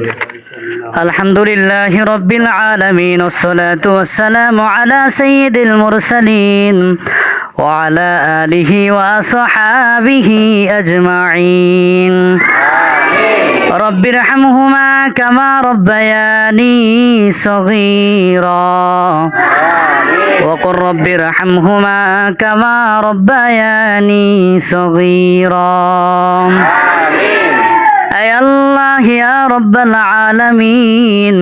الحمد لله رب العالمين والصلاة والسلام على سيد المرسلين وعلى آله وصحابه أجمعين. رب ارحمهما كما ربياني صغيرا. وقل رب ارحمهما كما ربياني صغيرا. آمين أي الله ইয়া রব্বাল আলামিন।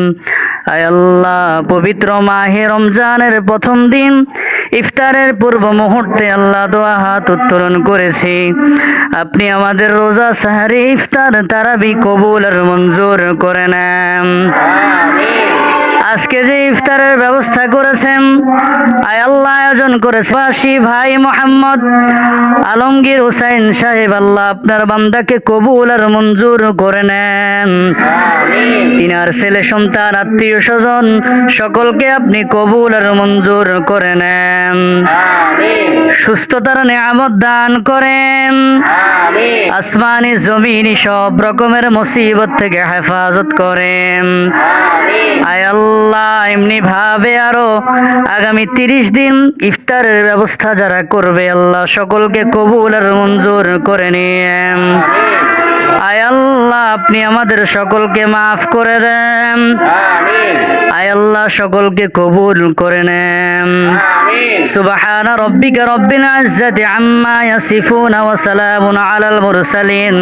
আল্লাহ, পবিত্র মাহে রমজানের প্রথম দিন, ইফতারের পূর্ব মুহূর্তে আল্লাহ দোয়া হাত উত্তোলন করেছি। আপনি আমাদের রোজা, সাহারি, ইফতার, তারাবি কবুল আর মঞ্জুর করে নেন। আজকে যে ইফতারের ব্যবস্থা করেছেন, আয় আল্লাহ আয়োজন করেছে। বাসী ভাই মোহাম্মদ আলমগীর হুসাইন সাহেব, আল্লাহ আপনার বান্দাকে কবুল আর মঞ্জুর করে নেন। তিনার ছেলে, সন্তান, আত্মীয় স্বজন সকলকে আপনি কবুল আর মঞ্জুর করে নেন। সুস্থতার নিয়ামত দান করেন। আসমানি, জমিনি সব রকমের মুসিবত থেকে হেফাজত করেন। আয় আল্লাহ এমনি ভাবে আরো আগামী তিরিশ দিন ইফতারের ব্যবস্থা যারা করবে আল্লাহ সকলকে কবুল আর মঞ্জুর করে নিয়েন আয় আল্লাহ আপনি আমাদের সকলকে মাফ করে দেন আয় আল্লাহ সকলকে কবুল করে নেন سبحان ربك رب العزة عما يصفون وسلام على المرسلين